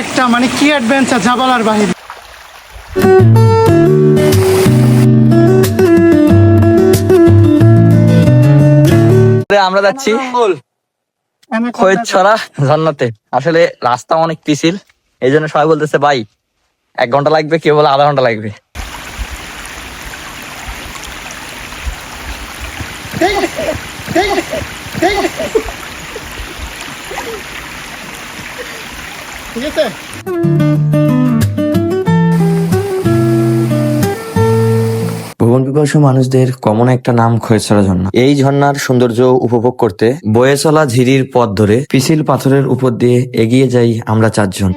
একটা মানে কি অ্যাডভেঞ্চার যা বলার বাহিরে আমরা যাচ্ছি। ছড়া ঝর্ণাতে। আসলে রাস্তা অনেক পিছিল এই জন্য সবাই বলতেছে ভাই এক ঘণ্টা লাগবে কেউ বলে আধা ঘণ্টা লাগবে। ঠিক আছে? ভুবন পিপাসু মানুষদের কমন একটা নাম খয়েছড়া ঝর্ণা। এই ঝর্ণার সৌন্দর্য উপভোগ করতে বয়ে চলা ঝিরির পথ ধরে পিছিল পাথরের উপর দিয়ে এগিয়ে যাই আমরা চারজন।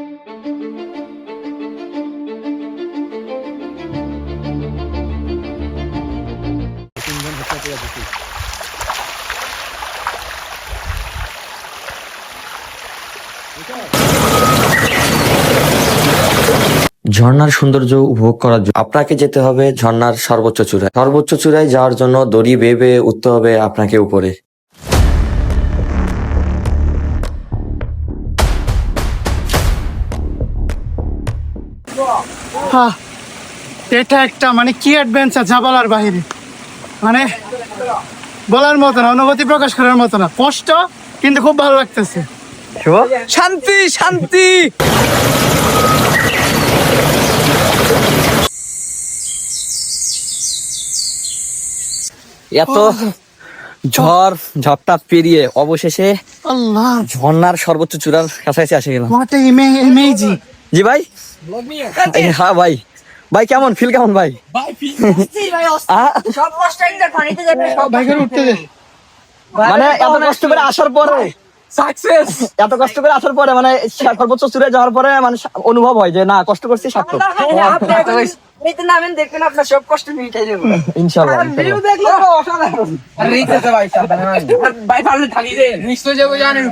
ঝর্ণার সৌন্দর্য উপভোগ করার জন্য আপনাকে যেতে হবে ঝর্ণার সর্বোচ্চ চূড়ায়। সর্বোচ্চ চূড়ায় যাওয়ার জন্য দড়ি বেয়ে উঠতে হবে আপনাকে উপরে। হ্যাঁ এটা একটা মানে কি অ্যাডভেঞ্চার যা বলার বাহিরে। মানে বলার মতো না, অনুভূতি প্রকাশ করার মতো না। কষ্ট, কিন্তু খুব ভালো লাগতেছে। শান্তি শান্তি! এত ঝড় ঝপটা পেরিয়ে অবশেষে আল্লাহ। ঝর্ণার সর্বোচ্চ চূড়ার কাছাকাছি আসে গেলাম। জি ভাই? হ্যাঁ ভাই। ভাই কেমন? ফিল কেমন ভাই? মানে এত কষ্ট করে আসার পরে? সাকসেস এত কষ্ট করে আসার পরে মানে সর্বোচ্চ যাওয়ার পরে মানে অনুভব হয় যে না কষ্ট করছি সার্থক। নামেন দেখবেন আপনার সব কষ্ট মিটাই দেবো ইনশাআল্লাহ ভিউ দেখলে তো অসাধারণ। ভাই পারলে থাকি দে। নিশ্চয় যাব জানেন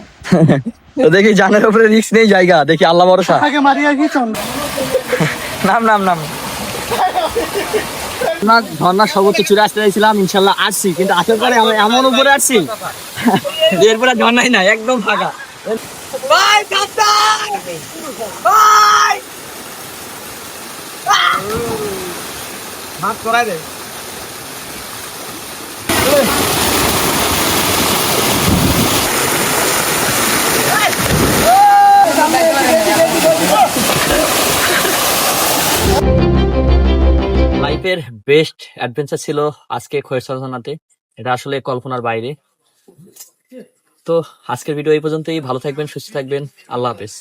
তো দেখি জানের উপরে রিস্ক নেই জায়গা দেখি আল্লাহ ভরসা। আগে চল নাম নাম নাম। না ধর্নার সর্বোচ্চ চূড়ে আসতে চাইছিলাম ইনশাল্লাহ আসছি কিন্তু আসার পরে আমি এমন উপরে আসছি এরপরে ঝর্নাই না নাই একদম ফাঁকা। ভাত করাই ভাই লাইফের বেস্ট অ্যাডভেঞ্চার ছিল আজকে খয়ের ঝর্ণাতে এটা আসলে কল্পনার বাইরে। তো আজকের ভিডিও এই পর্যন্তই। ভালো থাকবেন, সুস্থ থাকবেন। আল্লাহ হাফেজ।